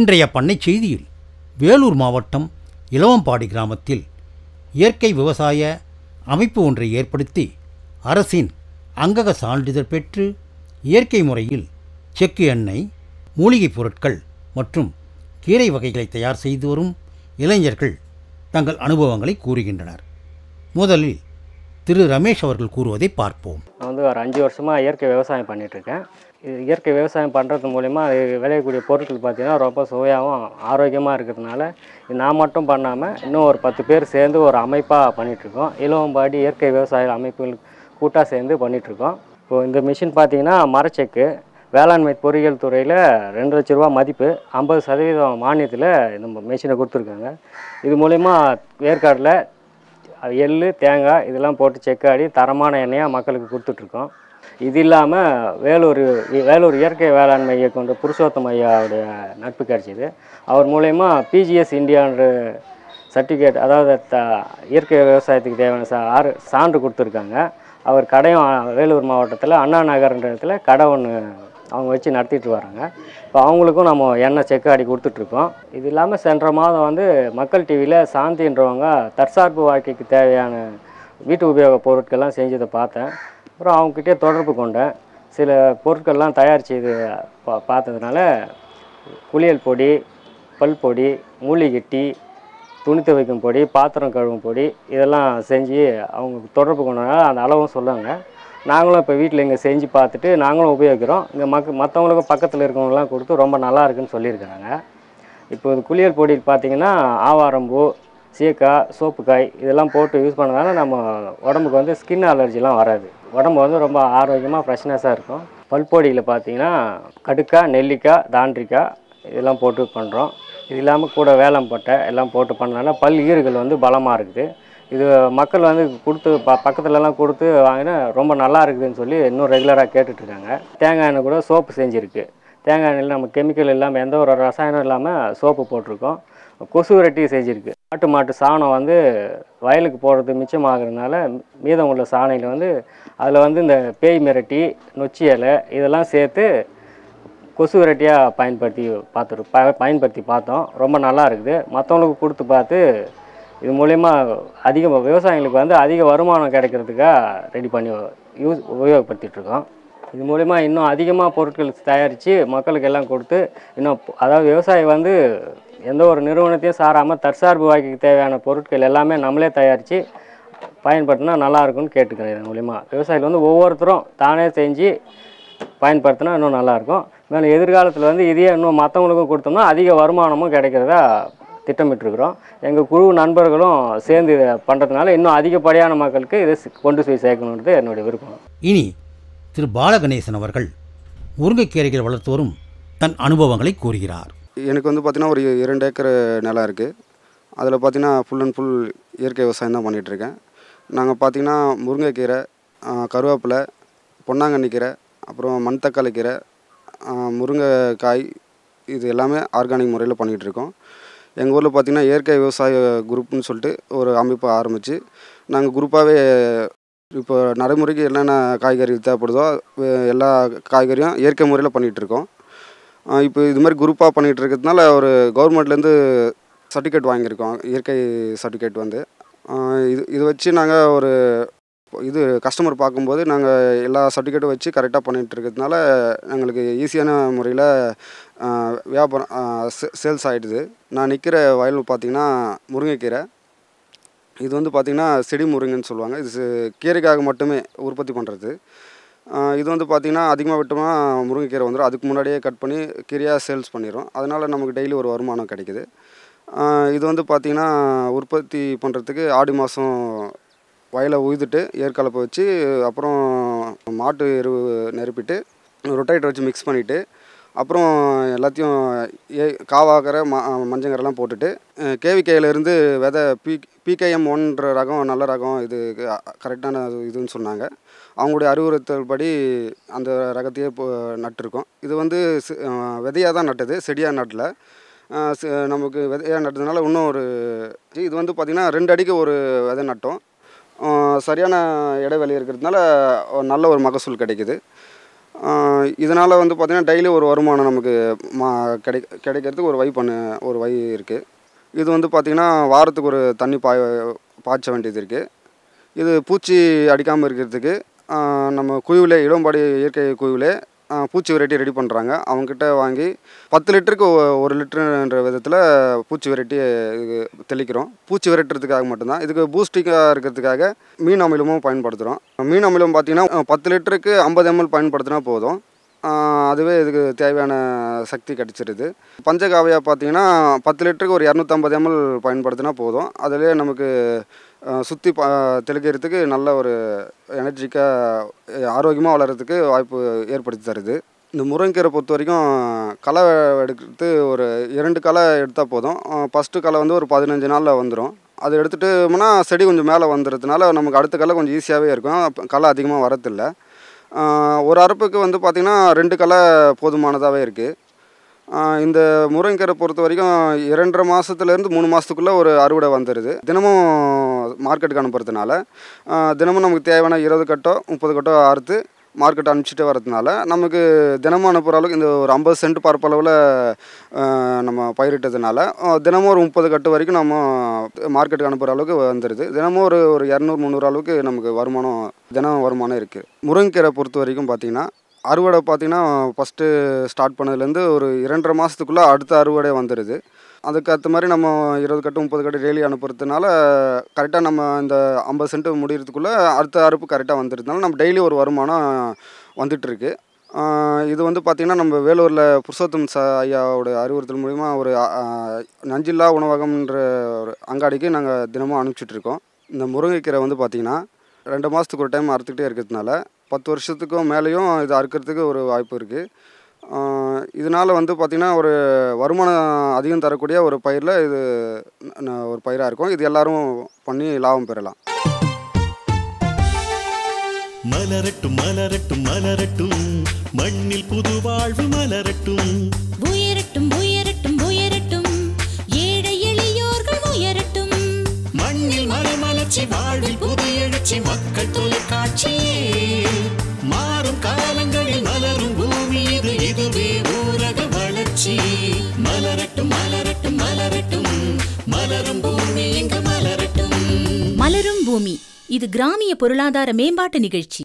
இன்றைய பண்ணை செய்தியில் வேலூர் மாவட்டம் இளவம்பாடி கிராமத்தில் இயற்கை விவசாய அமைப்பு ஒன்றை ஏற்படுத்தி அரசின் அங்கக சான்றிதழ் பெற்று இயற்கை முறையில் செக்கு எண்ணெய் மூலிகைப் பொருட்கள் மற்றும் கீரை வகைகளை தயார் செய்து வரும் இளைஞர்கள் தங்கள் அனுபவங்களை கூறுகின்றனர். முதலில் திரு ரமேஷ் அவர்கள் கூறுவதை பார்ப்போம். நான் வந்து ஒரு அஞ்சு வருஷமாக இயற்கை விவசாயம் பண்ணிகிட்ருக்கேன் இது இயற்கை விவசாயம் பண்ணுறது மூலிமா அது விளையக்கூடிய பொருட்கள் பார்த்திங்கன்னா ரொம்ப சுவையாகவும் ஆரோக்கியமாக இருக்கிறதுனால நான் மட்டும் பண்ணாமல் இன்னும் ஒரு பத்து பேர் சேர்ந்து ஒரு அமைப்பாக பண்ணிகிட்ருக்கோம் இலவம்பாடி இயற்கை விவசாய அமைப்புகள் கூட்டாக சேர்ந்து பண்ணிகிட்ருக்கோம் இப்போது இந்த மிஷின் பார்த்திங்கன்னா மரச்செக்கு வேளாண்மை பொறியியல் துறையில் ரெண்டு லட்ச ரூபா மதிப்பு ஐம்பது சதவீதம் மானியத்தில் இந்த மிஷினை கொடுத்துருக்காங்க. இது மூலிமா ஏற்காடில் எள் தேங்காய் இதெல்லாம் போட்டு செக்காடி தரமான எண்ணெயாக மக்களுக்கு கொடுத்துட்ருக்கோம். இது இல்லாமல் வேலூர் வேலூர் இயற்கை வேளாண்மை இயக்குன்ற புருஷோத்தம் ஐயாவுடைய நட்பு கிடைச்சிது அவர் மூலயமா பிஜிஎஸ் இந்தியான்ற சர்டிஃபிகேட் அதாவது த இயற்கை விவசாயத்துக்கு தேவையான சா ஆறு சான்று கொடுத்துருக்காங்க. அவர் கடையும் வேலூர் மாவட்டத்தில் அண்ணா நகர்ன்ற இடத்துல கடை ஒன்று அவங்க வச்சு நடத்திட்டு வராங்க. இப்போ அவங்களுக்கும் நம்ம எண்ணெய் செக்கு அடி கொடுத்துட்ருக்கோம். இது இல்லாமல் சென்ற மாதம் வந்து மக்கள் டிவியில் சாந்தின்றவங்க தற்சார்பு வாழ்க்கைக்கு தேவையான வீட்டு உபயோக பொருட்கள்லாம் செஞ்சதை பார்த்தேன். அப்புறம் அவங்ககிட்டயே தொடர்பு கொண்டேன். சில பொருட்கள்லாம் தயாரித்து பா பார்த்ததுனால குளியல் பொடி பல் பொடி மூலிகை டீ துணி துவைக்கும் பொடி பாத்திரம் கழுவும் பொடி இதெல்லாம் செஞ்சு அவங்க தொடர்பு கொண்டனால அந்த அளவும் சொல்லுவாங்க நாங்களும் இப்போ வீட்டில் இங்கே செஞ்சு பார்த்துட்டு நாங்களும் உபயோகிக்கிறோம். இங்கே மக்க மற்றவங்களுக்கும் பக்கத்தில் இருக்கவங்களாம் கொடுத்து ரொம்ப நல்லா இருக்குன்னு சொல்லியிருக்கிறாங்க. இப்போ இது குளியல் பொடியில் பார்த்தீங்கன்னா ஆவாரம்பூ சீக்காய் சோப்புக்காய் இதெல்லாம் போட்டு யூஸ் பண்ணதால நம்ம உடம்புக்கு வந்து ஸ்கின் அலர்ஜிலாம் வராது. உடம்பு வந்து ரொம்ப ஆரோக்கியமாக ஃப்ரெஷ்னஸாக இருக்கும். பல்பொடியில் பார்த்தீங்கன்னா கடுக்காய் நெல்லிக்காய் தாண்டிக்காய் இதெல்லாம் போட்டு பண்ணுறோம் இது இல்லாமல் கூட வேலம்பட்டை எல்லாம் போட்டு பண்ணனால பல் ஈறுகள் வந்து பலமாக இருக்குது. இது மக்கள் வந்து கொடுத்து ப பக்கத்துலலாம் கொடுத்து வாங்கினா ரொம்ப நல்லா இருக்குதுன்னு சொல்லி இன்னும் ரெகுலராக கேட்டுட்ருக்காங்க. தேங்காய் எண்ணெய் கூட சோப்பு செஞ்சுருக்கு. தேங்காய் எண்ணெயில் நம்ம கெமிக்கல் இல்லாமல் எந்த ஒரு ரசாயனம் இல்லாமல் சோப்பு போட்டிருக்கோம். கொசு விரட்டி செஞ்சுருக்கு. ஆட்டு மாட்டு சாணம் வந்து வயலுக்கு போடுறது மிச்சமாகறதுனால மீதம் உள்ள சாணையில் வந்து அதில் வந்து இந்த பேய் மிரட்டி நொச்சி இலை இதெல்லாம் சேர்த்து கொசு விரட்டியாக பயன்படுத்தி பார்த்துரு ப பயன்படுத்தி பார்த்தோம். ரொம்ப நல்லா இருக்குது. மற்றவங்களுக்கு கொடுத்து பார்த்து இது மூலயமா அதிக விவசாயிகளுக்கு வந்து அதிக வருமானம் கிடைக்கிறதுக்காக ரெடி பண்ணி யூஸ் உபயோகப்படுத்திகிட்ருக்கோம் இது மூலயமா இன்னும் அதிகமாக பொருட்கள் தயாரித்து மக்களுக்கு எல்லாம் கொடுத்து இன்னும் அதாவது விவசாயி வந்து எந்த ஒரு நிறுவனத்தையும் சாராமல் தற்சார்பு வாழ்க்கைக்கு தேவையான பொருட்கள் எல்லாமே நம்மளே தயாரித்து பயன்படுத்தினா நல்லா இருக்கும்னு கேட்டுக்கிறேன் இதன் மூலிமா விவசாயிகள் வந்து ஒவ்வொருத்தரும் தானே செஞ்சு பயன்படுத்தினா இன்னும் நல்லாயிருக்கும் மேலும் எதிர்காலத்தில் வந்து இதையே இன்னும் மற்றவங்களுக்கும் கொடுத்தோம்னா அதிக வருமானமும் கிடைக்கிறதா திட்டமிட்டிருக்கிறோம். எங்கள் குழு நண்பர்களும் சேர்ந்து இதை பண்ணுறதுனால இன்னும் அதிகப்படியான மக்களுக்கு இதை கொண்டு போய் சேர்க்கணுன்றது என்னுடைய விருப்பம். இனி திரு பாலகணேசன் அவர்கள் முருங்கைக்கீரைகள் வளர்த்து வரும் தன் அனுபவங்களை கூறுகிறார். எனக்கு வந்து பார்த்தீங்கன்னா ஒரு இரண்டு ஏக்கர் நிலம் இருக்குது அதில் பார்த்தீங்கன்னா ஃபுல் அண்ட் ஃபுல் இயற்கை விவசாயம் தான் பண்ணிகிட்ருக்கேன் நாங்கள் பார்த்தீங்கன்னா முருங்கைக்கீரை கருவேப்பிலை பொன்னாங்கண்ணி கீரை அப்புறம் மண்தக்காளி கீரை முருங்கைக்காய் இது எல்லாமே ஆர்கானிக் முறையில் பண்ணிகிட்டு இருக்கோம் எங்கள் ஊரில் பார்த்திங்கன்னா இயற்கை விவசாய குரூப்னு சொல்லிட்டு ஒரு அமைப்பை ஆரம்பித்து நாங்கள் குரூப்பாகவே இப்போ நடைமுறைக்கு என்னென்ன காய்கறி தேவைப்படுதோ எல்லா காய்கறியும் இயற்கை முறையில் பண்ணிகிட்டு இருக்கோம். இப்போ இது மாதிரி குரூப்பாக பண்ணிகிட்டு இருக்கிறதுனால ஒரு கவர்மெண்ட்லேருந்து சர்டிஃபிகேட் வாங்கியிருக்கோம் இயற்கை சர்டிஃபிகேட் வந்து. இது இது வச்சு நாங்கள் ஒரு இது கஸ்டமர் பார்க்கும்போது நாங்கள் எல்லா சர்டிஃபிகேட்டும் வச்சு கரெக்டாக பண்ணிகிட்டு இருக்கிறதுனால எங்களுக்கு ஈஸியான முறையில் வியாபாரம் சேல்ஸ் ஆகிடுது நான் நிற்கிற வயல் பார்த்திங்கன்னா முருங்கைக்கீரை. இது வந்து பார்த்திங்கன்னா செடி முருங்கைன்னு சொல்லுவாங்க. இது கீரைக்காக மட்டுமே உற்பத்தி பண்ணுறது இது வந்து பார்த்திங்கன்னா அதிகமாக விட்டோம்னா முருங்கைக்கீரை வந்துடும் அதுக்கு முன்னாடியே கட் பண்ணி கீரையாக சேல்ஸ் பண்ணிடும் அதனால் நமக்கு டெய்லி ஒரு வருமானம் கிடைக்குது. இது வந்து பார்த்திங்கன்னா உற்பத்தி பண்ணுறதுக்கு ஆடி மாதம் வயலை உழுதுட்டு ஏற்கலப்பை வச்சு அப்புறம் மாட்டு எரு நிரப்பிட்டு ரொட்டேட்டர் வச்சு மிக்ஸ் பண்ணிவிட்டு அப்புறம் எல்லாத்தையும் ஏ காவாக்கரை ம மஞ்சங்கரெல்லாம் போட்டுட்டு கேவிகேயிலேருந்து விதை பி பிகேஎம் ஒன்ற ரகம் நல்ல ரகம் இது கரெக்டான இதுன்னு சொன்னாங்க. அவங்களுடைய அறிவுறுத்தல் படி அந்த ரகத்தையே இப்போ நட்டிருக்கோம். இது வந்து விதையாக தான் நட்டது செடியாக நட்டல. ச- நமக்கு விதையாக நட்டதுனால இன்னும் ஒரு இது வந்து பார்த்திங்கன்னா ரெண்டு அடிக்கு ஒரு விதை நட்டோம். சரியான இடைவெளி இருக்கிறதுனால நல்ல ஒரு மகசூல் கிடைக்குது. இதனால் வந்து பார்த்திங்கன்னா டெய்லி ஒரு வருமானம் நமக்கு மா கிடை கிடைக்கிறதுக்கு ஒரு வை பண்ண ஒரு வை இருக்குது இது வந்து பார்த்திங்கன்னா வாரத்துக்கு ஒரு தண்ணி பாய பாய்ச்ச வேண்டியது இருக்குது இது பூச்சி அடிக்காமல் இருக்கிறதுக்கு நம்ம குயுவிலே இடம்பாடி இயற்கை குயுவிலே பூச்சி வெரைட்டி ரெடி பண்ணுறாங்க அவங்கக்கிட்ட வாங்கி பத்து லிட்டருக்கு ஒ- ஒரு லிட்டருன்ற விதத்தில் பூச்சி வெரைட்டி இது தெளிக்கிறோம். பூச்சி விரட்டுறதுக்காக மட்டும்தான். இதுக்கு பூஸ்டிக்காக இருக்கிறதுக்காக மீன் அமிலமும் பயன்படுத்துகிறோம் மீன் அமிலம் பார்த்திங்கன்னா பத்து லிட்டருக்கு ஐம்பது எம்எல் பயன்படுத்தினா போதும். அதுவே இதுக்கு தேவையான சக்தி கிடச்சிருது. பஞ்சகாவியாக பார்த்தீங்கன்னா பத்து லிட்டருக்கு ஒரு இரநூத்தம்பது எம்எல் பயன்படுத்தினா போதும். அதிலே நமக்கு சுற்றி பா தெளிக்கிறதுக்கு நல்ல ஒரு எனர்ஜிக்காக ஆரோக்கியமாக வளர்கிறதுக்கு வாய்ப்பு ஏற்படுத்தி தருது. இந்த முருங்கைக்கீரை பொறுத்த வரைக்கும் களை எடுக்கிறது ஒரு இரண்டு களை எடுத்தால் போதும். ஃபஸ்ட்டு களை வந்து ஒரு பதினஞ்சு நாளில் வந்துடும் அது எடுத்துட்டோம்னா செடி கொஞ்சம் மேலே வந்துடுறதுனால நமக்கு அடுத்த களை கொஞ்சம் ஈஸியாகவே இருக்கும். களை அதிகமாக வரதில்லை. ஒரு அறுப்புக்கு வந்து பார்த்திங்கன்னா ரெண்டு களை போதுமானதாகவே இருக்குது இந்த முருங்கைக்கீரை பொறுத்த வரைக்கும் இரண்டரை மாதத்துலேருந்து மூணு மாதத்துக்குள்ளே ஒரு அறுவடை வந்துடுது தினமும் மார்க்கெட்டுக்கு அனுப்புறதுனால தினமும் நமக்கு தேவையான இருபது கட்டோ முப்பது கட்டோ அறுத்து மார்க்கெட் அனுப்பிச்சிட்டு வரதுனால நமக்கு தினமும் அனுப்புகிற அளவுக்கு இந்த ஒரு ஐம்பது சென்ட் பரப்பளவில் நம்ம பயிரிட்டதுனால தினமும் ஒரு முப்பது கட்டு வரைக்கும் நம்ம மார்க்கெட்டுக்கு அனுப்புகிற அளவுக்கு வந்துடுது தினமும் ஒரு ஒரு இரநூறு முந்நூறு அளவுக்கு நமக்கு வருமானம் தினம் வருமானம் இருக்குது முருங்கைக்கீரை பொறுத்த வரைக்கும் பார்த்திங்கன்னா அறுவடை பார்த்திங்கன்னா ஃபஸ்ட்டு ஸ்டார்ட் பண்ணதுலேருந்து ஒரு இரண்டரை மாதத்துக்குள்ளே அடுத்த அறுவடை வந்துடுது அதுக்கேற்ற மாதிரி நம்ம இருபது கட்டு முப்பது கட்டு டெய்லி அனுப்புறதுனால கரெக்டாக நம்ம இந்த ஐம்பது சென்ட் முடிகிறதுக்குள்ளே அடுத்த அறுப்பு கரெக்டாக வந்துடுறதுனால நம்ம டெய்லி ஒரு வருமானம் வந்துட்டுருக்கு. இது வந்து பார்த்திங்கன்னா நம்ம வேலூரில் புருஷோத்தம் ச ஐயாவோட அறிவுறுத்தல் மூலிமா ஒரு நஞ்சில்லா உணவகம்ன்ற ஒரு அங்காடிக்கு நாங்கள் தினமும் அனுப்பிச்சிட்ருக்கோம் இந்த முருங்கைக்கீரை வந்து பார்த்திங்கன்னா ரெண்டு மாதத்துக்கு ஒரு டைம் அறுத்துக்கிட்டே இருக்கிறதுனால பத்து வருஷத்துக்கும் மேலேயும் இது அறுக்கிறதுக்கு ஒரு வாய்ப்பு இருக்குது இதனால் வந்து பார்த்திங்கன்னா ஒரு வருமானம் அதிகம் தரக்கூடிய ஒரு பயிரில் இது ஒரு பயிராக இருக்கும். இது எல்லாரும் பண்ணி லாபம் பெறலாம். மலரட்டும் மலரட்டும் மலரட்டும். மண்ணில் புது வாழ்வு மலரட்டும். உயரட்டும் உயரட்டும் உயரட்டும். ஏழை எளியோர்கள் உயரட்டும். மண்ணில் மலமலர்ச்சி வாழ்வில் புது எழுச்சி மக்கள் தொலைக்காட்சி மலரும் பூமி மலரும் பூமி. இது கிராமிய பொருளாதார மேம்பாட்டு நிகழ்ச்சி.